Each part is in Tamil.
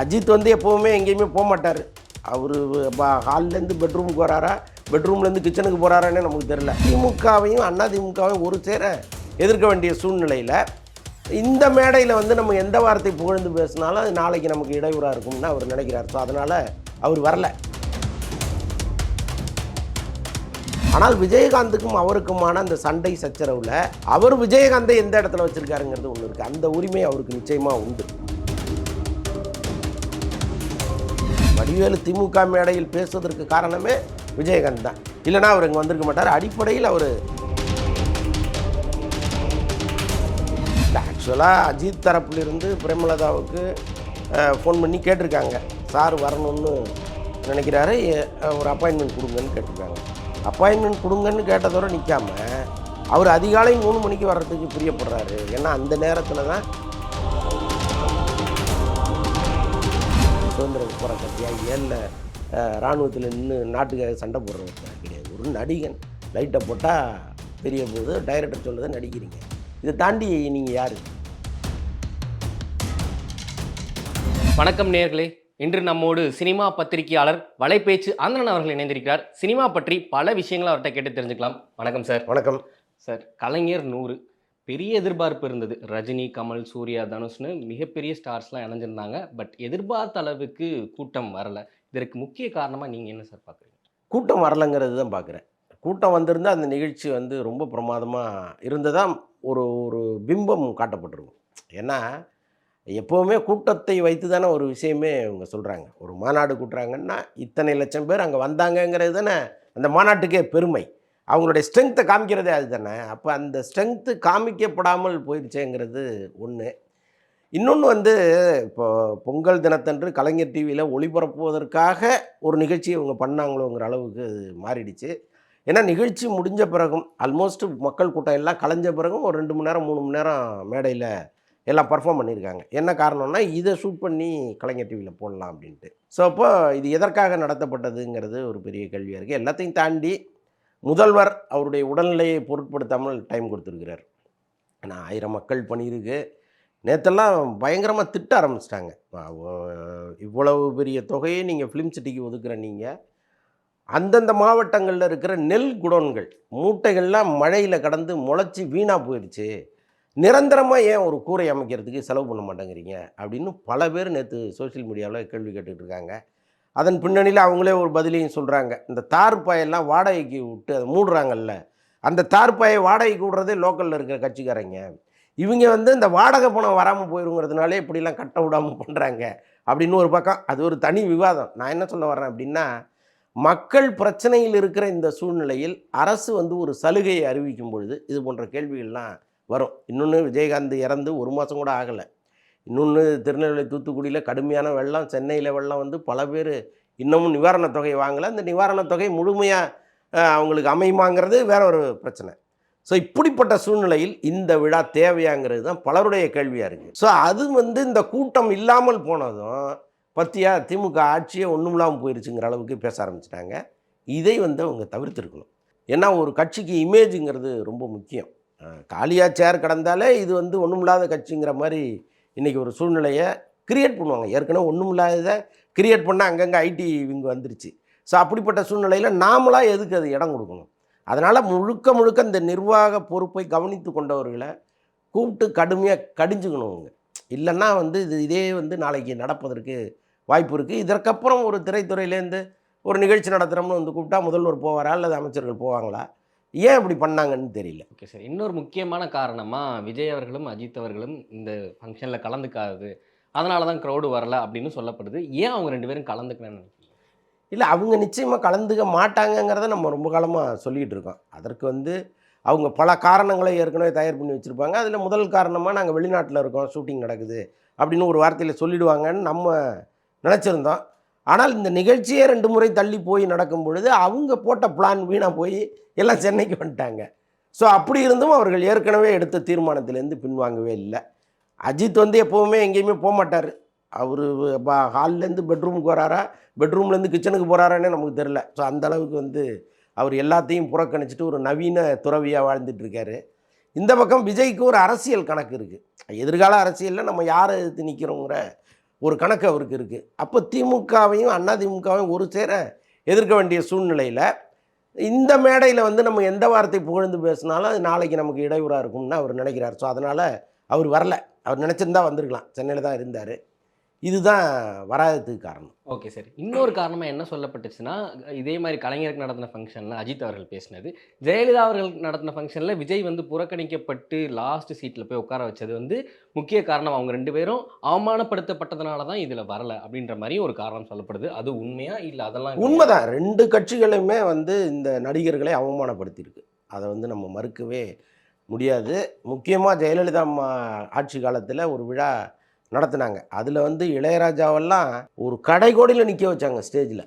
அஜித் வந்து எப்போவுமே எங்கேயுமே போக மாட்டார். அவர் ஹால்லேருந்து பெட்ரூமுக்கு வராரா? பெட்ரூம்லேருந்து கிச்சனுக்கு போகிறாரான்னு நமக்கு தெரில திமுகவையும் அண்ணா திமுகவையும் ஒரு சேர எதிர்க்க வேண்டிய சூழ்நிலையில் இந்த மேடையில் வந்து நம்ம எந்த வார்த்தை புகழ்ந்து பேசினாலும் அது நாளைக்கு நமக்கு இடையூறாக இருக்கும்னு அவர் நினைக்கிறார். ஸோ அதனால் அவர் வரல. ஆனால் விஜயகாந்துக்கும் அவருக்குமான அந்த சண்டை சச்சரவில் அவர் விஜயகாந்தை எந்த இடத்துல வச்சுருக்காருங்கிறது ஒன்று இருக்குது அந்த உரிமை அவருக்கு நிச்சயமாக உண்டு. வடிவேலு திமுக மேடையில் பேசுவதற்கு காரணமே விஜயகாந்த் தான். இல்லைனா அவர் இங்கே வந்திருக்க மாட்டார். அடிப்படையில் அவர் ஆக்சுவலாக அஜித் தரப்பிலிருந்து பிரேமலதாவுக்கு ஃபோன் பண்ணி கேட்டிருக்காங்க. சார் வரணும்னு நினைக்கிறாரு. ஒரு அப்பாயின்மெண்ட் கொடுங்கன்னு கேட்டிருக்காங்க. அப்பாயின்மெண்ட் கொடுங்கன்னு கேட்டதோட நிற்காம அவர் அதிகாலை மூணு மணிக்கு வர்றதுக்கு பிரியப்படுறாரு. ஏன்னா அந்த நேரத்தில் தான் சுதந்திர போராட்டத்தியாக ஏழில் இராணுவத்தில் நின்று நாட்டுக்காக சண்டை போடுறவர் கிடையாது. ஒரு நடிகன். லைட்டை போட்டால் தெரிய போகுது. டைரக்டர் சொல்லதை நடிக்கிறீங்க. இதை தாண்டி நீங்கள் யார்? வணக்கம் நேர்களே. இன்று நம்மோடு சினிமா பத்திரிகையாளர் வலைபேச்சு ஆந்திரன் அவர்கள் இணைந்திருக்கிறார். சினிமா பற்றி பல விஷயங்களை அவர்கிட்ட கேட்டு தெரிஞ்சுக்கலாம். வணக்கம் சார். வணக்கம். சார் கலைஞர் நூறு. பெரிய எதிர்பார்ப்பு இருந்தது. ரஜினி கமல் சூர்யா தனுஷ்னு மிகப்பெரிய ஸ்டார்ஸ்லாம் இணைஞ்சிருந்தாங்க. பட் எதிர்பார்த்த அளவுக்கு கூட்டம் வரலை. இதற்கு முக்கிய காரணமாக நீங்கள் என்ன சார் பார்க்குறீங்க கூட்டம் வரலைங்கிறது தான் பார்க்குறேன் கூட்டம் வந்திருந்தால் அந்த நிகழ்ச்சி வந்து ரொம்ப பிரமாதமாக இருந்ததாக ஒரு ஒரு பிம்பம் காட்டப்பட்டிருக்கும். ஏன்னா எப்போவுமே கூட்டத்தை வைத்து தானே ஒரு விஷயமே இவங்க சொல்கிறாங்க ஒரு மாநாடு கூட்டுறாங்கன்னா இத்தனை லட்சம் பேர் அங்கே வந்தாங்கங்கிறது தானே அந்த மாநாட்டுக்கே பெருமை. அவங்களுடைய ஸ்ட்ரென்த்தை காமிக்கிறதே அது தானே அப்போ அந்த ஸ்ட்ரென்த்து காமிக்கப்படாமல் போயிடுச்சேங்கிறது ஒன்று இன்னொன்று வந்து இப்போ பொங்கல் தினத்தன்று கலைஞர் டிவியில் ஒளிபரப்புவதற்காக ஒரு நிகழ்ச்சி இவங்க பண்ணாங்களோங்கிற அளவுக்கு அது மாறிடுச்சு. ஏன்னா நிகழ்ச்சி முடிஞ்ச பிறகும் ஆல்மோஸ்ட் மக்கள் கூட்டம் எல்லாம் கலைஞ்ச பிறகும் ஒரு ரெண்டு மணி நேரம் மூணு மணி நேரம் மேடையில் எல்லாம் பர்ஃபார்ம் பண்ணியிருக்காங்க. என்ன காரணம்னா இதை ஷூட் பண்ணி கலைஞர் டிவியில் போடலாம் அப்படின்ட்டு. ஸோ அப்போ இது எதற்காக நடத்தப்பட்டதுங்கிறது ஒரு பெரிய கேள்வியாக இருக்குது எல்லாத்தையும் தாண்டி முதல்வர் அவருடைய உடல்நிலையை பொருட்படுத்தாமல் டைம் கொடுத்துருக்கிறார். ஆனால் ஆயிரம் மக்கள் பண்ணியிருக்கு நேற்றெல்லாம் பயங்கரமாக திட்ட ஆரம்பிச்சிட்டாங்க. இவ்வளவு பெரிய தொகையை நீங்கள் ஃபிலிம் சிட்டிக்கு ஒதுக்குற நீங்கள் அந்தந்த மாவட்டங்களில் இருக்கிற நெல் குடோன்கள் மூட்டைகள்லாம் மழையில் கடந்து முளைச்சி வீணாக போயிடுச்சு. நிரந்தரமாக ஏன் ஒரு கூரை அமைக்கிறதுக்கு செலவு பண்ண மாட்டேங்கிறீங்க? அப்படின்னு பல பேர் நேற்று சோஷியல் மீடியாவில் கேள்வி கேட்டுக்கிட்டு இருக்காங்க. அதன் பின்னணியில் அவங்களே ஒரு பதிலையும் சொல்கிறாங்க இந்த தார் பாயெல்லாம் வாடகைக்கு விட்டு அதை மூடுறாங்கல்ல. அந்த தார் பாயை வாடகைக்கு விடுறதே லோக்கலில் இருக்கிற கட்சிக்காரங்க. இவங்க வந்து இந்த வாடகை பணம் வராமல் போயிருங்கிறதுனாலே இப்படிலாம் கட்ட விடாமல் பண்ணுறாங்க அப்படின்னு ஒரு பக்கம் அது ஒரு தனி விவாதம். நான் என்ன சொல்ல வர்றேன் அப்படின்னா மக்கள் பிரச்சனையில் இருக்கிற இந்த சூழ்நிலையில் அரசு வந்து ஒரு சலுகையை அறிவிக்கும் பொழுது இது போன்ற கேள்விகள்லாம் வரும். இன்னொன்று விஜயகாந்த் இறந்து ஒரு மாதம் கூட ஆகலை. இன்னொன்று திருநெல்வேலி தூத்துக்குடியில் கடுமையான வெள்ளம் சென்னையில் வெள்ளம் வந்து பல பேர் இன்னமும் நிவாரணத் தொகை வாங்கலை. அந்த நிவாரணத் தொகை முழுமையாக அவங்களுக்கு அமையுமாங்கிறது வேற ஒரு பிரச்சனை. ஸோ இப்படிப்பட்ட சூழ்நிலையில் இந்த விழா தேவையாங்கிறது தான் பலருடைய கேள்வியாக இருக்குது ஸோ அது வந்து இந்த கூட்டம் இல்லாமல் போனதும் பத்தியா திமுக ஆட்சியே ஒன்றும் இல்லாமல் போயிருச்சுங்கிற அளவுக்கு பேச ஆரம்பிச்சிட்டாங்க. இதை வந்து அவங்க தவிர்த்துருக்கணும். ஏன்னா ஒரு கட்சிக்கு இமேஜுங்கிறது ரொம்ப முக்கியம். காலியாக சேர் கடந்தாலே இது வந்து ஒன்றுமில்லாத கட்சிங்கிற மாதிரி இன்றைக்கி ஒரு சூழ்நிலையை கிரியேட் பண்ணுவாங்க. ஏற்கனவே ஒன்றுமில்லாததை கிரியேட் பண்ணால் அங்கங்கே ஐடி விங்க வந்துருச்சு. ஸோ அப்படிப்பட்ட சூழ்நிலையில் நாமளாக எதுக்கு அது இடம் கொடுக்கணும்? அதனால் முழுக்க முழுக்க இந்த நிர்வாக பொறுப்பை கவனித்து கொண்டவர்களை கூப்பிட்டு கடுமையாக கடிஞ்சுக்கணும் அவங்க இல்லைன்னா வந்து இது இதே வந்து நாளைக்கு நடப்பதற்கு வாய்ப்பு இருக்குது இதற்கப்புறம் ஒரு திரைத்துறையிலேருந்து ஒரு நிகழ்ச்சி நடத்துகிறோம்னு வந்து கூப்பிட்டா முதல்வர் போவாரா? அல்லது அமைச்சர்கள் போவாங்களா? ஏன் இப்படி பண்ணாங்கன்னு தெரியல. Okay sir. இன்னொரு முக்கியமான காரணமாக விஜய் அவர்களும் அஜித் அவர்களும் இந்த ஃபங்க்ஷனில் கலந்துக்காது அதனால தான் க்ரௌடு வரல அப்படின்னு சொல்லப்படுது. ஏன் அவங்க ரெண்டு பேரும் கலந்துக்கலன்னு நினைக்கிறீங்க? இல்லை அவங்க நிச்சயமாக கலந்துக்க மாட்டாங்கங்கிறத நம்ம ரொம்ப காலமாக சொல்லிகிட்டு இருக்கோம். அதற்கு வந்து அவங்க பல காரணங்களை ஏற்கனவே தயார் பண்ணி வச்சுருப்பாங்க. அதில் முதல் காரணமாக நாங்கள் வெளிநாட்டில் இருக்கோம் ஷூட்டிங் நடக்குது அப்படின்னு ஒரு வார்த்தையில் சொல்லிடுவாங்கன்னு நம்ம நினச்சிருந்தோம். ஆனால் இந்த நிகழ்ச்சியே ரெண்டு முறை தள்ளி போய் நடக்கும் பொழுது அவங்க போட்ட பிளான் வீணாக போய் எல்லாம் சென்னைக்கு வந்துட்டாங்க. ஸோ அப்படி இருந்தும் அவர்கள் ஏற்கனவே எடுத்த தீர்மானத்திலேருந்து பின்வாங்கவே இல்லை. அஜித் வந்து எப்போவுமே எங்கேயுமே போக மாட்டார். அவர் ஹால்லேருந்து பெட்ரூமுக்கு வராரா? பெட்ரூம்லேருந்து கிச்சனுக்கு போகிறாரானே நமக்கு தெரில ஸோ அந்த அளவுக்கு வந்து அவர் எல்லாத்தையும் புறக்கணிச்சிட்டு ஒரு நவீன துறவியாக வாழ்ந்துட்டுருக்காரு. இந்த பக்கம் விஜய்க்கு ஒரு அரசியல் கணக்கு இருக்குது எதிர்கால அரசியலில் நம்ம யாரை எதிர்த்து நிற்கிறோங்கிற ஒரு கணக்கு அவருக்கு இருக்குது அப்போ திமுகவையும் அதிமுகவையும் ஒரு சேர எதிர்க்க வேண்டிய சூழ்நிலையில் இந்த மேடையில் வந்து நம்ம எந்த வார்த்தை புகழ்ந்து பேசினாலும் அது நாளைக்கு நமக்கு இடையூறாக இருக்கும்னு அவர் நினைக்கிறார். ஸோ அதனால் அவர் வரல. அவர் நினச்சிருந்தா வந்திருக்கலாம். சென்னையில் தான் இருந்தார். இதுதான் வராததுக்கு காரணம். Okay sir. இன்னொரு காரணமாக என்ன சொல்லப்பட்டுச்சுன்னா இதே மாதிரி கலைஞருக்கு நடத்தின ஃபங்க்ஷனில் அஜித் அவர்கள் பேசினது. ஜெயலலிதா அவர்கள் நடத்தின ஃபங்க்ஷனில் விஜய் வந்து புறக்கணிக்கப்பட்டு லாஸ்ட் சீட்டில் போய் உட்கார வச்சது வந்து முக்கிய காரணம் அவங்க ரெண்டு பேரும் அவமானப்படுத்தப்பட்டதுனால தான் இதில் வரல அப்படின்ற மாதிரி ஒரு காரணம் சொல்லப்படுது. அது உண்மையா இல்லை அதெல்லாம்? உண்மைதான். ரெண்டு கட்சிகளுமே வந்து இந்த நடிகர்களை அவமானப்படுத்தியிருக்கு. அதை வந்து நம்ம மறுக்கவே முடியாது. முக்கியமாக ஜெயலலிதா அம்மா ஆட்சி காலத்தில் ஒரு விழா நடத்தினாங்க. அதில் வந்து இளையராஜாவெல்லாம் ஒரு கடைகோடியில் நிற்க வச்சாங்க ஸ்டேஜில்.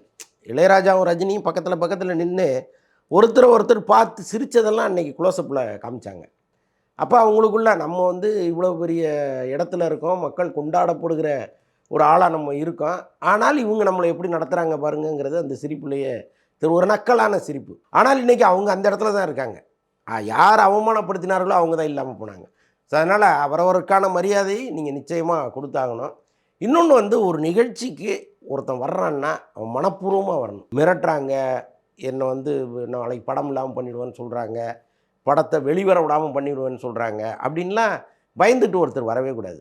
இளையராஜாவும் ரஜினியும் பக்கத்தில் பக்கத்தில் நின்று ஒருத்தர் ஒருத்தர் பார்த்து சிரித்ததெல்லாம் அன்றைக்கி குளோசப்பில் காமிச்சாங்க. அப்போ அவங்களுக்குள்ள நம்ம வந்து இவ்வளோ பெரிய இடத்துல இருக்கோம் மக்கள் கொண்டாடப்படுகிற ஒரு ஆளாக நம்ம இருக்கோம். ஆனால் இவங்க நம்மளை எப்படி நடத்துகிறாங்க பாருங்கங்கிறது அந்த சிரிப்புலேயே திரு ஒரு நக்கலான சிரிப்பு. ஆனால் இன்றைக்கி அவங்க அந்த இடத்துல தான் இருக்காங்க. யார் அவமானப்படுத்தினார்களோ அவங்க தான் இல்லாமல் போனாங்க. ஸோ அதனால் அவரவருக்கான மரியாதையை நீங்கள் நிச்சயமாக கொடுத்தாகணும். இன்னொன்று வந்து ஒரு நிகழ்ச்சிக்கு ஒருத்தன் வர்றான்னா அவன் மனப்பூர்வமாக வரணும். மிரட்டுறாங்க என்னை வந்து நாளைக்கு படம் இல்லாமல் பண்ணிவிடுவேன்னு சொல்கிறாங்க படத்தை வெளிவர விடாமல் பண்ணிவிடுவேன்னு சொல்கிறாங்க அப்படின்லாம் பயந்துட்டு ஒருத்தர் வரவே கூடாது.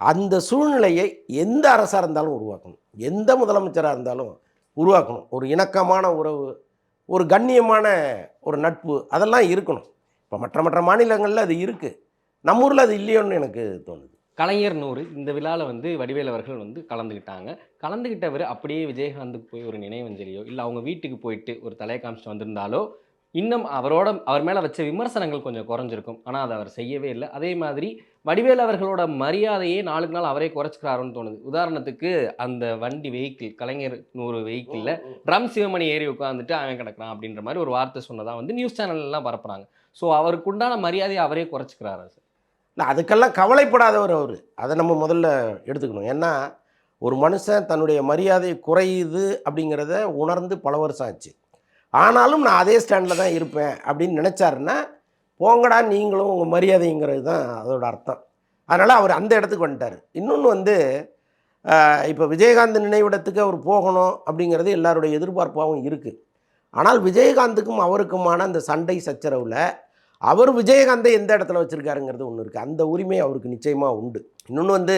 அந்த சூழ்நிலையை எந்த அரசாக இருந்தாலும் உருவாக்கணும். எந்த முதலமைச்சராக இருந்தாலும் உருவாக்கணும். ஒரு இணக்கமான உறவு ஒரு கண்ணியமான ஒரு நட்பு அதெல்லாம் இருக்கணும். இப்போ மற்ற மற்ற மாநிலங்களில் அது இருக்குது நம்ம ஊரில் அது இல்லையோன்னு எனக்கு தோணுது. கலைஞர் நூறு இந்த விழாவில் வந்து வடிவேல் அவர்கள் வந்து கலந்துக்கிட்டாங்க கலந்துக்கிட்டவர் அப்படியே விஜயகாந்துக்கு போய் ஒரு நினைவஞ்சலியோ இல்லை அவங்க வீட்டுக்கு போயிட்டு ஒரு தலையை காமிச்சிட்டு வந்திருந்தாலோ இன்னும் அவரோட அவர் மேலே வச்ச விமர்சனங்கள் கொஞ்சம் குறைஞ்சிருக்கும். ஆனால் அதை அவர் செய்யவே இல்லை. அதே மாதிரி வடிவேல் அவர்களோட மரியாதையே நாளுக்கு நாள் அவரே குறைச்சிக்கிறாருன்னு தோணுது. உதாரணத்துக்கு அந்த வண்டி வெஹிக்கிள் கலைஞர் நூறு வெஹிக்கிளில் ட்ரம் சிவமணி ஏறி உட்காந்துட்டு அவன் கிடக்குறான் அப்படின்ற மாதிரி ஒரு வார்த்தை சொன்னதா வந்து நியூஸ் சேனல்லாம் பரப்புறாங்க. ஸோ அவருக்கு உண்டான மரியாதையை அவரே குறைச்சிக்கிறாரா சார் இல்லை அதுக்கெல்லாம் கவலைப்படாதவர் அவர். அதை நம்ம முதல்ல எடுத்துக்கணும். ஏன்னா ஒரு மனுஷன் தன்னுடைய மரியாதை குறையுது அப்படிங்கிறத உணர்ந்து பல வருஷம் ஆச்சு. ஆனாலும் நான் அதே ஸ்டாண்டில் தான் இருப்பேன் அப்படின்னு நினச்சாருன்னா போங்கடா நீங்களும் உங்கள் மரியாதைங்கிறது தான் அதோட அர்த்தம். அதனால் அவர் அந்த இடத்துக்கு வந்துட்டார். இன்னொன்று வந்து இப்போ விஜயகாந்த் நினைவிடத்துக்கு அவர் போகணும் அப்படிங்கிறது எல்லாருடைய எதிர்பார்ப்பாகவும் இருக்குது ஆனால் விஜயகாந்துக்கும் அவருக்குமான அந்த சண்டை சச்சரவில் அவர் விஜயகாந்தை எந்த இடத்துல வச்சுருக்காருங்கிறது ஒன்று இருக்குது அந்த உரிமை அவருக்கு நிச்சயமாக உண்டு. இன்னொன்று வந்து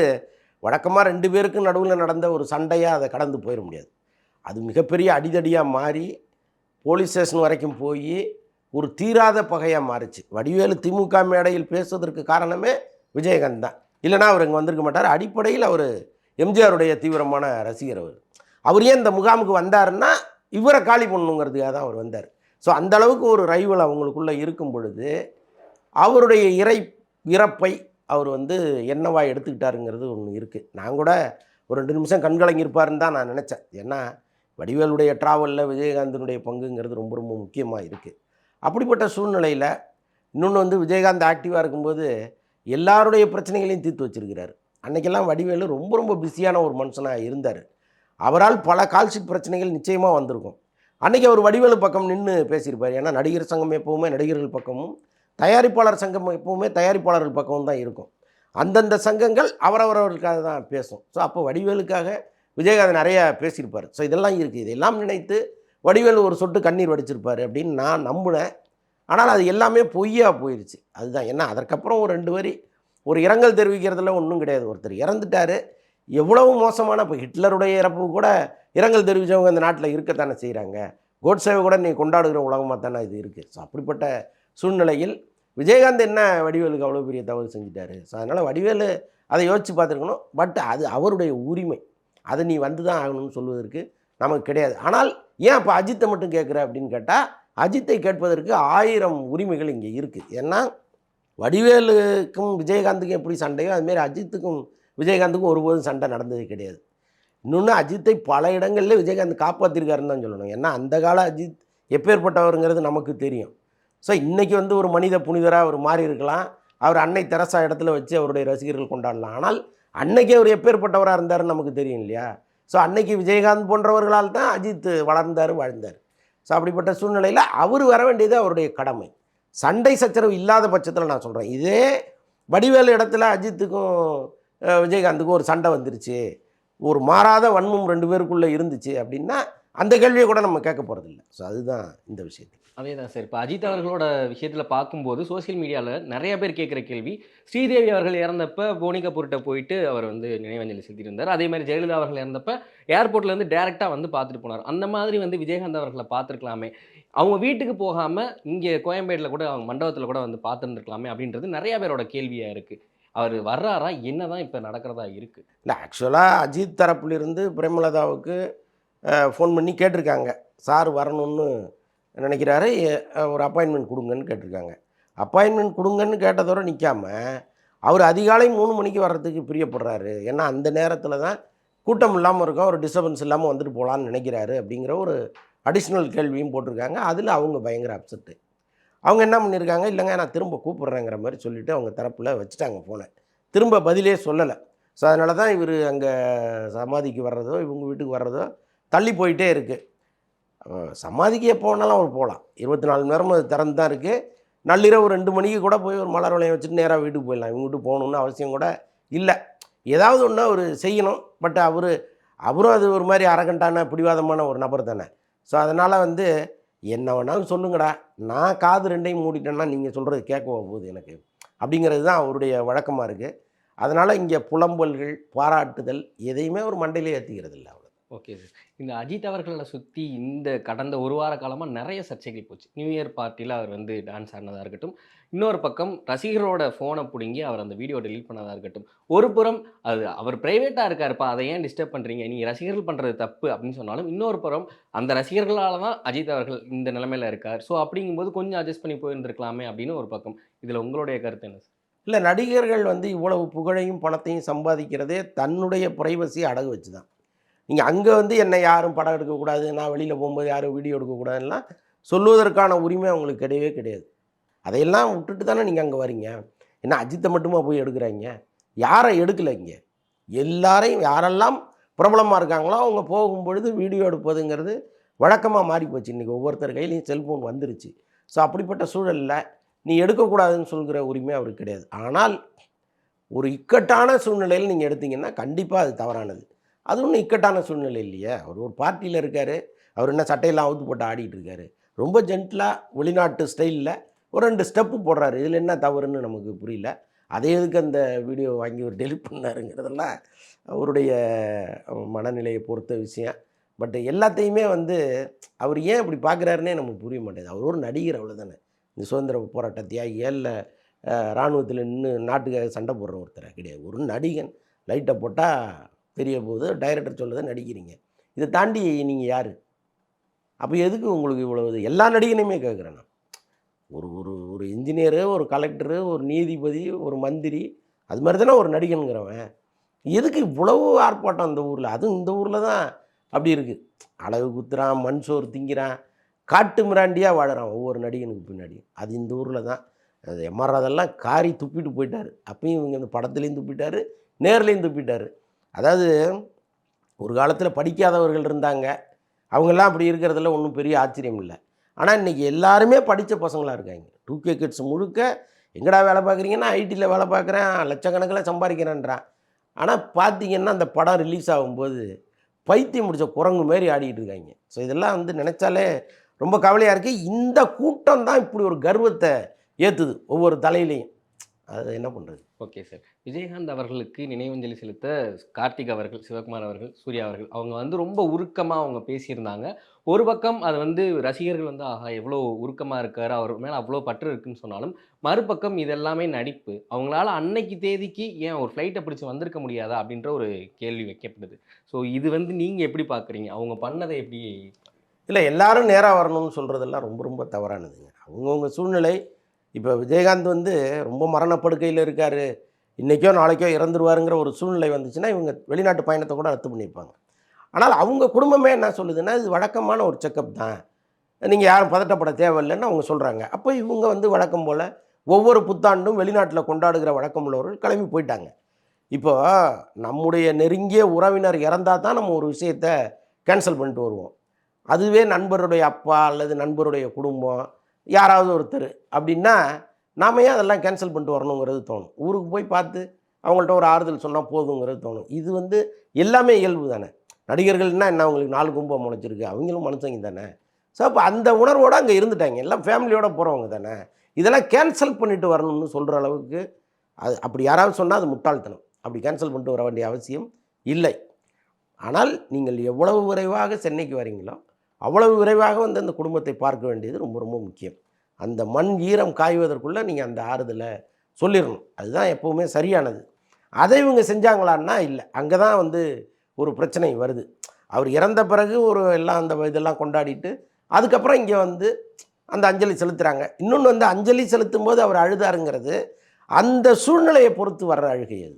வழக்கமாக ரெண்டு பேருக்கும் நடுவில் நடந்த ஒரு சண்டையாக அதை கடந்து போயிட முடியாது. அது மிகப்பெரிய அடிதடியாக மாறி போலீஸ் ஸ்டேஷன் வரைக்கும் போய் ஒரு தீராத பகையாக மாறிச்சு. வடிவேலு திமுக மேடையில் பேசுவதற்கு காரணமே விஜயகாந்த் தான். இல்லைனா அவர் இங்கே வந்திருக்க மாட்டார். அடிப்படையில் அவர் எம்ஜிஆருடைய தீவிரமான ரசிகர் அவர். அவர் ஏன் இந்த முகாமுக்கு வந்தாருன்னா இவரை காலி பண்ணணுங்கிறதுக்காக தான் அவர் வந்தார். ஸோ அந்த அளவுக்கு ஒரு ரைவல் அவங்களுக்குள்ளே இருக்கும் பொழுது அவருடைய இறை இறப்பை அவர் வந்து என்னவா எடுத்துக்கிட்டாருங்கிறது ஒன்று இருக்குது நான் கூட ஒரு ரெண்டு நிமிஷம் கண்கலங்கியிருப்பாருன்னு தான் நான் நினச்சேன். ஏன்னா வடிவேலுடைய ட்ராவலில் விஜயகாந்தனுடைய பங்குங்கிறது ரொம்ப ரொம்ப முக்கியமாக இருக்குது அப்படிப்பட்ட சூழ்நிலையில் இன்னொன்று வந்து விஜயகாந்த் ஆக்டிவாக இருக்கும்போது எல்லாருடைய பிரச்சனைகளையும் தீர்த்து வச்சிருக்கிறார். அன்றைக்கெல்லாம் வடிவேலு ரொம்ப ரொம்ப பிஸியான ஒரு மனுஷனாக இருந்தார். அவரால் பல கால்ஷீட் பிரச்சனைகள் நிச்சயமாக வந்திருக்கும். அன்றைக்கி அவர் வடிவேலு பக்கம் நின்று பேசியிருப்பார். ஏன்னா நடிகர் சங்கம் எப்போவுமே நடிகர்கள் பக்கமும் தயாரிப்பாளர் சங்கம் எப்போவுமே தயாரிப்பாளர்கள் பக்கமும் தான் இருக்கும். அந்தந்த சங்கங்கள் அவரவரவர்களுக்காக தான் பேசும். ஸோ அப்போ வடிவேலுக்காக விஜயகாந்த் நிறையா பேசியிருப்பார். ஸோ இதெல்லாம் இருக்குது இதெல்லாம் நினைத்து வடிவேலு ஒரு சொட்டு கண்ணீர் வடிச்சிருப்பார் அப்படின்னு நான் நம்பினேன். ஆனால் அது எல்லாமே பொய்யாக போயிடுச்சு அதுதான். ஏன்னா அதற்கப்புறம் ஒரு ரெண்டு வரி ஒரு இரங்கல் தெரிவிக்கிறதுல ஒன்றும் கிடையாது. ஒருத்தர் இறந்துட்டார். எவ்வளவு மோசமான இப்போ ஹிட்லருடைய இறப்பு கூட இரங்கல் தெரிவித்தவங்க இந்த நாட்டில் இருக்கத்தானே செய்கிறாங்க கோட்ஸேவை கூட நீ கொண்டாடுகிற உலகமாக தானே இது இருக்குது ஸோ அப்படிப்பட்ட சூழ்நிலையில் விஜயகாந்த் என்ன வடிவேலுக்கு அவ்வளோ பெரிய தவறு செஞ்சிட்டாரு? ஸோ அதனால் வடிவேலு அதை யோசித்து பார்த்துருக்கணும். பட் அது அவருடைய உரிமை. அதை நீ வந்து தான் ஆகணும்னு சொல்வதற்கு நமக்கு கிடையாது. ஆனால் ஏன் அப்போ அஜித்தை மட்டும் கேட்குற அப்படின்னு கேட்டால் அஜித்தை கேட்பதற்கு ஆயிரம் உரிமைகள் இங்கே இருக்குது ஏன்னா வடிவேலுக்கும் விஜயகாந்துக்கும் எப்படி சண்டையோ அதுமாரி அஜித்துக்கும் விஜயகாந்துக்கும் ஒருபோதும் சண்டை நடந்தது கிடையாது. இன்னொன்று அஜித்தை பல இடங்களில் விஜயகாந்த் காப்பாற்றிருக்காருன்னு தான் சொல்லணும். ஏன்னா அந்த கால அஜித் எப்பேற்பட்டவருங்கிறது நமக்கு தெரியும். ஸோ இன்றைக்கி வந்து ஒரு மனித புனிதராக அவர் மாறி இருக்கலாம் அவர் அன்னை தெரசா இடத்துல வச்சு அவருடைய ரசிகர்கள் கொண்டாடலாம். ஆனால் அன்னைக்கு அவர் எப்பேற்பட்டவராக இருந்தாருன்னு நமக்கு தெரியும் இல்லையா? ஸோ அன்னைக்கு விஜயகாந்த் போன்றவர்களால் தான் அஜித் வளர்ந்தார் வாழ்ந்தார். ஸோ அப்படிப்பட்ட சூழ்நிலையில் அவர் வர வேண்டியது அவருடைய கடமை. சண்டை சச்சரவு இல்லாத பட்சத்தில் நான் சொல்கிறேன் இதே வடிவேலு இடத்துல அஜித்துக்கும் விஜயகாந்துக்கு விஜயகாந்துக்கும் ஒரு சண்டை வந்துருச்சு. ஒரு மாறாத வன்மம் ரெண்டு பேருக்குள்ளே இருந்துச்சு அப்படின்னா அந்த கேள்வியை கூட நம்ம கேட்க போகிறதில்ல ஸோ அதுதான் இந்த விஷயத்தில். அதே தான் சார். இப்போ அஜித் அவர்களோட விஷயத்தில் பார்க்கும்போது சோஷியல் மீடியாவில் நிறைய பேர் கேட்குற கேள்வி ஸ்ரீதேவி அவர்கள் இறந்தப்ப போனி கபூர்கிட்ட போயிட்டு அவர் வந்து நினைவஞ்சலி செலுத்தியிருந்தார். அதே மாதிரி ஜெயலலிதா அவர்கள் இறந்தப்ப ஏர்போர்ட்லேருந்து டேரெக்டாக வந்து பார்த்துட்டு போனார். அந்த மாதிரி வந்து விஜயகாந்த் அவர்களை பார்த்துருக்கலாமே. அவங்க வீட்டுக்கு போகாமல் இங்கே கோயம்பேட்டில் கூட அவங்க மண்டபத்தில் கூட வந்து பார்த்துருந்துருக்கலாமே அப்படின்றது நிறைய பேரோட கேள்வியாக இருக்குது அவர் வர்றாரா? என்ன தான் இப்போ நடக்கிறதா இருக்குது இல்லை ஆக்சுவலாக அஜித் தரப்புலேருந்து பிரேமலதாவுக்கு ஃபோன் பண்ணி கேட்டிருக்காங்க. சார் வரணும்னு நினைக்கிறாரு. ஒரு அப்பாயின்மெண்ட் கொடுங்கன்னு கேட்டிருக்காங்க. அப்பாயின்மெண்ட் கொடுங்கன்னு கேட்டதோட நிற்காம அவர் அதிகாலை மூணு மணிக்கு வர்றதுக்கு பிரியப்படுறாரு. ஏன்னா அந்த நேரத்தில் தான் கூட்டம் இல்லாமல் இருக்கும். ஒரு டிஸ்டர்பன்ஸ் இல்லாமல் வந்துட்டு போகலான்னு நினைக்கிறாரு அப்படிங்கிற ஒரு அடிஷ்னல் கேள்வியும் போட்டிருக்காங்க. அதில் அவங்க பயங்கர அப்செட்டு அவங்க என்ன பண்ணியிருக்காங்க இல்லைங்க நான் திரும்ப கூப்பிட்றேங்கிற மாதிரி சொல்லிவிட்டு அவங்க தரப்பில் வச்சுட்டாங்க ஃபோனை திரும்ப பதிலே சொல்லலை. ஸோ அதனால தான் இவர் அங்கே சமாதிக்கு வர்றதோ இவங்க வீட்டுக்கு வர்றதோ தள்ளி போயிட்டே இருக்குது சமாதிக்கு எப்போ வேணாலும் அவர் போகலாம். இருபத்தி நாலு மணி நேரமும் அது திறந்து தான் இருக்குது நள்ளிரவு ரெண்டு மணிக்கு கூட போய் ஒரு மலர் வளையம் வச்சுட்டு நேராக வீட்டுக்கு போயிடலாம். இவங்க வீட்டுக்கு போகணுன்னு அவசியம் கூட இல்லை. ஏதாவது ஒன்று அவர் செய்யணும். பட் அவர் அவரும் அது ஒரு மாதிரி அரகண்டான பிடிவாதமான ஒரு நபர் தானே. ஸோ அதனால் வந்து என்ன வேணாலும் சொல்லுங்கடா. நான் காது ரெண்டையும் மூடிட்டேன்னா நீங்கள் சொல்கிறது கேட்க போகுது எனக்கு? அப்படிங்கிறது தான் அவருடைய வழக்கமாக இருக்குது அதனால் இங்கே புலம்பல்கள் பாராட்டுதல் எதையுமே ஒரு மண்டையிலே ஏற்றிக்கிறது இல்லை அவ்வளோ ஓகே சார். இந்த அஜித் அவர்களை சுற்றி இந்த கடந்த ஒரு வார காலமாக நிறைய சர்ச்சைகள் போச்சு. நியூ இயர் பார்ட்டியில் அவர் வந்து டான்ஸ் ஆடினதாக இருக்கட்டும் இன்னொரு பக்கம் ரசிகரோட ஃபோனை பிடுங்கி அவர் அந்த வீடியோ டெலீட் பண்ணதாக இருக்கட்டும். ஒரு புறம் அது அவர் ப்ரைவேட்டாக இருக்காருப்பா அதை ஏன் டிஸ்டர்ப் பண்ணுறீங்க நீங்கள் ரசிகர்கள் பண்ணுறது தப்பு அப்படின்னு சொன்னாலும் இன்னொரு புறம் அந்த ரசிகர்களால் தான் அஜித் அவர்கள் இந்த நிலைமையில இருக்கார். ஸோ அப்படிங்கும்போது கொஞ்சம் அட்ஜஸ்ட் பண்ணி போயிருந்துருக்கலாமே அப்படின்னு ஒரு பக்கம். இதில் உங்களுடைய கருத்து என்ன சார் இல்லை நடிகர்கள் வந்து இவ்வளவு புகழையும் பணத்தையும் சம்பாதிக்கிறதே தன்னுடைய ப்ரைவசியை அடகு வச்சு தான் நீங்கள் அங்கே வந்து என்னை யாரும் படம் எடுக்கக்கூடாது நான் வெளியில் போகும்போது யாரும் வீடியோ எடுக்கக்கூடாதுலாம் சொல்லுவதற்கான உரிமை அவங்களுக்கு கிடையவே கிடையாது. அதையெல்லாம் விட்டுட்டு தானே நீங்கள் அங்கே வரீங்க? என்ன அஜித்தை மட்டுமா போய் எடுக்கிறாங்க? யாரை எடுக்கலை இங்கே எல்லாரையும் யாரெல்லாம் பிரபலமாக இருக்காங்களோ அவங்க போகும்பொழுது வீடியோ எடுப்பதுங்கிறது வழக்கமாக மாறி போச்சு இன்றைக்கி ஒவ்வொருத்தர் கையிலையும் செல்ஃபோன் வந்துருச்சு. ஸோ அப்படிப்பட்ட சூழலில் நீ எடுக்கக்கூடாதுன்னு சொல்கிற உரிமை அவருக்கு கிடையாது. ஆனால் ஒரு இக்கட்டான சூழ்நிலையில் நீங்கள் எடுத்தீங்கன்னா கண்டிப்பாக அது தவறானது. அது ஒன்றும் இக்கட்டான சூழ்நிலை இல்லையே. அவர் ஒரு பார்ட்டியில் இருக்கார். அவர் என்ன சட்டையெல்லாம் அவுத்து போட்டு ஆடிட்டு இருக்காரு. ரொம்ப ஜென்டிலாக வெளிநாட்டு ஸ்டைலில் ஒரு ரெண்டு ஸ்டெப்பு போடுறாரு. இதில் என்ன தவறுன்னு நமக்கு புரியல. அதே எதுக்கு அந்த வீடியோ வாங்கி ஒரு டெலிட் பண்ணாருங்கிறதெல்லாம் அவருடைய மனநிலையை பொறுத்த விஷயம். பட் எல்லாத்தையுமே வந்து அவர் ஏன் இப்படி பார்க்குறாருன்னே நமக்கு புரிய மாட்டேங்குது. அவர் ஒரு நடிகர் அவ்வளோதானே இந்த சுதந்திர போராட்ட தியாகி இல்லை இராணுவத்தில் நின்று நாட்டுக்காக சண்டை போடுற ஒருத்தர்? கிடையாது. ஒரு நடிகன். லைட்டை போட்டால் தெரிய போகுது. டைரக்டர் சொல்லதை நடிக்கிறீங்க. இதை தாண்டி நீங்கள் யார்? அப்போ எதுக்கு உங்களுக்கு இவ்வளவு எல்லா நடிகனையுமே கேட்குறேன் நான். ஒரு ஒரு ஒரு இன்ஜினியரு ஒரு கலெக்டரு ஒரு நீதிபதி ஒரு மந்திரி அது மாதிரி தானே ஒரு நடிகனுங்கிறவன் எதுக்கு இவ்வளவு ஆர்ப்பாட்டம் அந்த ஊரில்? அதுவும் இந்த ஊரில் தான் அப்படி இருக்குது அழகு குத்துறான் மண் சோறு திங்கிறான் காட்டு மிராண்டியாக வாழறான் ஒவ்வொரு நடிகனுக்கு பின்னாடி. அது இந்த ஊரில் தான். அது எம்ஆர் அதெல்லாம் காரி துப்பிட்டு போயிட்டார். அப்பயும் இவங்க இந்த படத்துலேயும் துப்பிட்டாரு நேர்லேயும் துப்பிட்டார். அதாவது ஒரு காலத்தில் படிக்காதவர்கள் இருந்தாங்க. அவங்கெல்லாம் அப்படி இருக்கிறதுல ஒன்றும் பெரிய ஆச்சரியம் இல்லை. ஆனால் இன்றைக்கி எல்லாருமே படித்த பசங்களாக இருக்காங்க. டூ கே கிட்ஸ் முழுக்க எங்கடா வேலை பார்க்குறீங்கன்னா ஐடியில் வேலை பார்க்குறேன் லட்சக்கணக்கில் சம்பாதிக்கிறேன்றான். ஆனால் பார்த்தீங்கன்னா அந்த படம் ரிலீஸ் ஆகும்போது பைத்தியம் முடித்த குரங்கு மாரி ஆடிக்கிட்டு இருக்காங்க. ஸோ இதெல்லாம் வந்து நினச்சாலே ரொம்ப கவலையாக இருக்குது இந்த கூட்டம் தான் இப்படி ஒரு கர்வத்தை ஏற்றுது ஒவ்வொரு தலையிலையும். அது என்ன பண்ணுறது ஓகே சார் விஜயகாந்த் அவர்களுக்கு நினைவஞ்சலி செலுத்த கார்த்திக் அவர்கள் சிவகுமார் அவர்கள் சூர்யா அவர்கள் அவங்க வந்து ரொம்ப உருக்கமாக அவங்க பேசியிருந்தாங்க. ஒரு பக்கம் அது வந்து ரசிகர்கள் வந்து ஆஹா எவ்வளோ உருக்கமாக இருக்கார் அவர் மேலே அவ்வளோ பற்று இருக்குன்னு சொன்னாலும் மறுபக்கம் இதெல்லாமே நடிப்பு. அவங்களால அன்னைக்கு தேதிக்கு ஏன் ஒரு ஃப்ளைட்டை பிடிச்சி வந்திருக்க முடியாதா? அப்படின்ற ஒரு கேள்வி வைக்கப்படுது. ஸோ இது வந்து நீங்கள் எப்படி பார்க்குறீங்க அவங்க பண்ணதை எப்படி இல்லை எல்லாரும் நேராக வரணும்னு சொல்கிறதெல்லாம் ரொம்ப ரொம்ப தவறானதுங்க. அவங்கவுங்க சூழ்நிலை இப்போ விஜயகாந்த் வந்து ரொம்ப மரணப்படுக்கையில் இருக்கார். இன்றைக்கோ நாளைக்கோ இறந்துருவாருங்கிற ஒரு சூழ்நிலை வந்துச்சுன்னா இவங்க வெளிநாட்டு பயணத்தை கூட ரத்து பண்ணியிருப்பாங்க ஆனால் அவங்க குடும்பமே என்ன சொல்லுதுன்னா இது வழக்கமான ஒரு செக்கப் தான். நீங்கள் யாரும் பதட்டப்பட தேவையில்லைன்னு அவங்க சொல்கிறாங்க அப்போ இவங்க வந்து வழக்கம் போல் ஒவ்வொரு புத்தாண்டும் வெளிநாட்டில் கொண்டாடுகிற வழக்கம் உள்ளவர்கள் கிளம்பி போயிட்டாங்க. இப்போ நம்முடைய நெருங்கிய உறவினர் இறந்தால் தான் நம்ம ஒரு விஷயத்தை கேன்சல் பண்ணிட்டு வருவோம். அதுவே நண்பருடைய அப்பா அல்லது நண்பருடைய குடும்பம் யாராவது ஒருத்தர் அப்படின்னா நாம ஏன் அதெல்லாம் கேன்சல் பண்ணிட்டு வரணுங்கிறது தோணும். ஊருக்கு போய் பார்த்து அவங்கள்ட்ட ஒரு ஆறுதல் சொன்னால் போதுங்கிறது தோணும். இது வந்து எல்லாமே இயல்பு தானே. நடிகர்கள்னால் என்ன அவங்களுக்கு நாலு கும்பம் முளைச்சிருக்கு அவங்களும் மனுஷங்க தானே. ஸோ அப்போ அந்த உணர்வோடு அங்கே இருந்துட்டாங்க. எல்லாம் ஃபேமிலியோடு போகிறவங்க தானே. இதெல்லாம் கேன்சல் பண்ணிட்டு வரணும்னு சொல்கிற அளவுக்கு அது அப்படி யாராவது சொன்னால் அது முட்டாள்தனம். அப்படி கேன்சல் பண்ணிட்டு வர வேண்டிய அவசியம் இல்லை. ஆனால் நீங்கள் எவ்வளவு விரைவாக சென்னைக்கு வரீங்களோ அவ்வளவு விரைவாக வந்து அந்த குடும்பத்தை பார்க்க வேண்டியது ரொம்ப ரொம்ப முக்கியம். அந்த மண் ஈரம் காய்வதற்குள்ளே நீங்கள் அந்த ஆறுதலை சொல்லிடணும். அதுதான் எப்போவுமே சரியானது. அதை இவங்க செஞ்சாங்களான்னா இல்லை. அங்கே தான் வந்து ஒரு பிரச்சனை வருது. அவர் இறந்த பிறகு ஒரு எல்லாம் அந்த இதெல்லாம் கொண்டாடிட்டு அதுக்கப்புறம் இங்கே வந்து அந்த அஞ்சலி செலுத்துகிறாங்க இன்னொன்று வந்து அஞ்சலி செலுத்தும் போது அவர் அழுதாருங்கிறது அந்த சூழ்நிலையை பொறுத்து வர்ற அழுகை அது.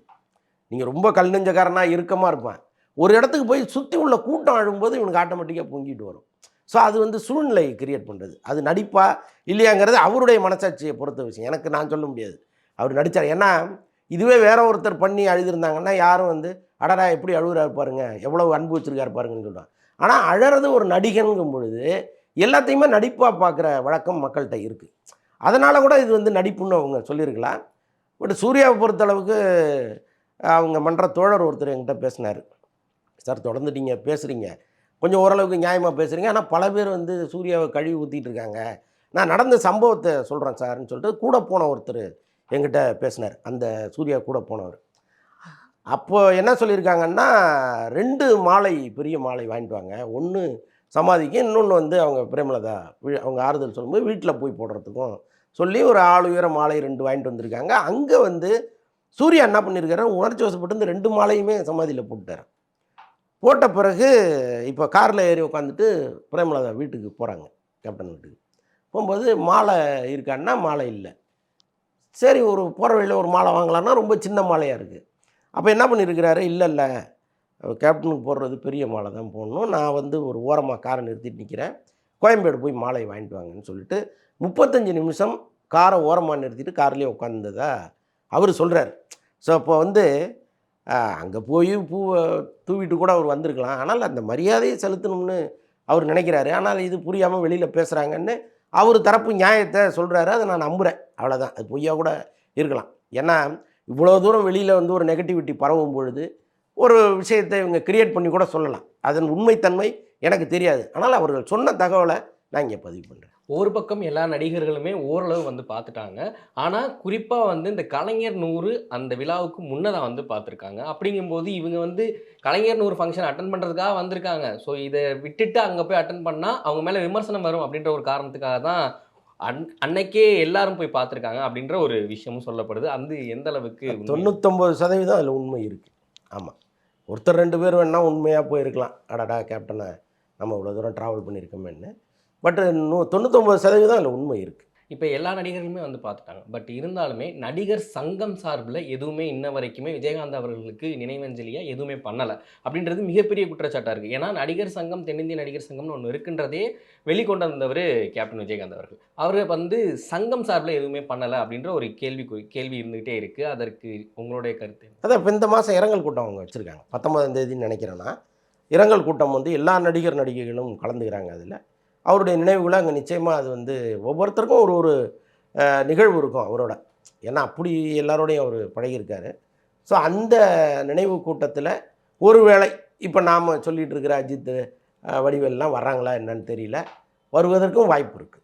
நீங்கள் ரொம்ப கல் நெஞ்சக்காரனாக இறுக்கமாக இருப்பேன். ஒரு இடத்துக்கு போய் சுற்றி உள்ள கூட்டம் அழும்போது இவனுக்கு ஆட்டோமேட்டிக்காக பொங்கிட்டு வரும். ஸோ அது வந்து சூழ்நிலையை கிரியேட் பண்ணுறது அது நடிப்பா இல்லையாங்கிறது அவருடைய மனசாட்சியை பொறுத்த விஷயம். எனக்கு நான் சொல்ல முடியாது. அவர் நடித்தார் ஏன்னா இதுவே வேற ஒருத்தர் பண்ணி அழுதுருந்தாங்கன்னா யாரும் வந்து அடடா எப்படி அழுகுறாரு பாருங்க. எவ்வளோ அன்பு வச்சிருக்காரு பாருங்கன்னு சொல்லுவாங்க ஆனால் அழறது ஒரு நடிகனுங்கும் பொழுது எல்லாத்தையுமே நடிப்பாக பார்க்குற வழக்கம் மக்கள்கிட்ட இருக்குது அதனால் கூட இது வந்து நடிப்புன்னு அவங்க சொல்லியிருக்கலாம் பட் சூர்யாவை பொறுத்தளவுக்கு அவங்க மன்ற தோழர் ஒருத்தர் என்கிட்ட பேசினார். சார் தொடர்ந்து நீங்கள் பேசுகிறீங்க கொஞ்சம் ஓரளவுக்கு நியாயமாக பேசுகிறீங்க ஆனால் பல பேர் வந்து சூர்யாவை கழுவி ஊற்றிட்டு இருக்காங்க. நான் நடந்த சம்பவத்தை சொல்கிறேன் சார்ன்னு சொல்லிட்டு கூட போன ஒருத்தர் என்கிட்ட பேசினார். அந்த சூர்யா கூட போனவர். அப்போது என்ன சொல்லியிருக்காங்கன்னா ரெண்டு மாலை பெரிய மாலை வாங்கிட்டு வாங்க. ஒன்று சமாதிக்கு இன்னொன்று வந்து அவங்க பிரேமலதா அவங்க ஆறுதல் சொல்லும்போது வீட்டில் போய் போடுறதுக்கும் சொல்லி ஒரு ஆள் உயர மாலை ரெண்டு வாங்கிட்டு வந்திருக்காங்க. அங்கே வந்து சூர்யா என்ன பண்ணியிருக்காரு உணர்ச்சி வசப்பட்டு இந்த ரெண்டு மாலையுமே சமாதியில் போட்டுட்டார். போட்ட பிறகு இப்போ காரில் ஏறி உட்காந்துட்டு பிரேமலதா வீட்டுக்கு போகிறாங்க கேப்டன் வீட்டுக்கு. போகும்போது மாலை இருக்கான்னா மாலை இல்லை. சரி ஒரு போகிற வழியில் ஒரு மாலை வாங்கலான்னா ரொம்ப சின்ன மாலையாக இருக்குது அப்போ என்ன பண்ணியிருக்கிறாரு இல்லை இல்லை. கேப்டனுக்கு போடுறது பெரிய மாலை தான் போடணும். நான் வந்து ஒரு ஓரமாக காரை நிறுத்திட்டு நிற்கிறேன் கோயம்பேடு போய் மாலை வாங்கிட்டு வாங்கன்னு சொல்லிட்டு முப்பத்தஞ்சு நிமிஷம் காரை ஓரமாக நிறுத்திட்டு கார்லேயே உட்காந்ததா அவர் சொல்கிறார் ஸோ அப்போ வந்து அங்கே போய் பூவை தூவிட்டு கூட அவர் வந்திருக்கலாம். ஆனால் அந்த மரியாதையை செலுத்தணும்னு அவர் நினைக்கிறாரு. ஆனால் இது புரியாமல் வெளியில் பேசுகிறாங்கன்னு அவர் தரப்பு நியாயத்தை சொல்கிறாரு அதை நான் நம்புகிறேன் அவ்வளோதான் அது பொய்யா கூட இருக்கலாம். ஏன்னா இவ்வளோ தூரம் வெளியில் வந்து ஒரு நெகட்டிவிட்டி பரவும் பொழுது ஒரு விஷயத்தை இவங்க கிரியேட் பண்ணி கூட சொல்லலாம். அதன் உண்மைத்தன்மை எனக்கு தெரியாது. ஆனால் அவர்கள் சொன்ன தகவலை நான் இங்கே பதிவு பண்ணுறேன் ஒரு பக்கம் எல்லா நடிகர்களுமே ஓரளவு வந்து பார்த்துட்டாங்க. ஆனால் குறிப்பாக வந்து இந்த கலைஞர் நூறு அந்த விழாவுக்கு முன்னதாக வந்து பார்த்துருக்காங்க. அப்படிங்கும்போது இவங்க வந்து கலைஞர் நூறு ஃபங்க்ஷன் அட்டன் பண்ணுறதுக்காக வந்திருக்காங்க. ஸோ இதை விட்டுட்டு அங்கே போய் அட்டன் பண்ணால் அவங்க மேலே விமர்சனம் வரும் அப்படின்ற ஒரு காரணத்துக்காக தான் அன் அன்னைக்கே எல்லாரும் போய் பார்த்துருக்காங்க அப்படின்ற ஒரு விஷயமும் சொல்லப்படுது. அந்த எந்த அளவுக்கு தொண்ணூத்தொம்பது சதவீதம் அதில் உண்மை இருக்குது ஆமாம் ஒருத்தர் ரெண்டு பேர் வேணால் உண்மையாக போயிருக்கலாம். அடடா கேப்டனை நம்ம இவ்வளோ தூரம் ட்ராவல் பண்ணியிருக்கோமேன்னு. பட் நூ தொண்ணூத்தொம்பது சதவீதம் அதில் உண்மை இருக்குது இப்போ எல்லா நடிகர்களுமே வந்து பார்த்துட்டாங்க. பட் இருந்தாலுமே நடிகர் சங்கம் சார்பில் எதுவுமே இன்ன வரைக்குமே விஜயகாந்த் அவர்களுக்கு நினைவஞ்சலியாக எதுவுமே பண்ணலை. அப்படின்றது மிகப்பெரிய குற்றச்சாட்டாக இருக்குது ஏன்னா நடிகர் சங்கம் தென்னிந்திய நடிகர் சங்கம்னு ஒன்று இருக்குன்றதே வெளிக்கொண்டு வந்தவர் கேப்டன் விஜயகாந்த் அவர்கள். அவர் வந்து சங்கம் சார்பில் எதுவுமே பண்ணலை அப்படின்ற ஒரு கேள்வி கேள்வி இருந்துகிட்டே இருக்குது அதற்கு உங்களுடைய கருத்து அதான் இப்போ இந்த மாதம் இரங்கல் கூட்டம் அவங்க வச்சுருக்காங்க. பத்தொன்பதாம் தேதின்னு நினைக்கிறேன்னா இரங்கல் கூட்டம் வந்து எல்லா நடிகர் நடிகைகளும் கலந்துக்கிறாங்க அதில். அவருடைய நினைவுகளை அங்கே நிச்சயமாக அது வந்து ஒவ்வொருத்தருக்கும் ஒரு ஒரு நிகழ்வு இருக்கும் அவரோட. ஏன்னா அப்படி எல்லாரோடையும் அவர் பழகியிருக்காரு. ஸோ அந்த நினைவு கூட்டத்தில் ஒருவேளை இப்போ நாம் சொல்லிகிட்டு இருக்கிற அஜித் வடிவெல்லாம் வர்றாங்களா என்னன்னு தெரியல. வருவதற்கும் வாய்ப்பு இருக்குது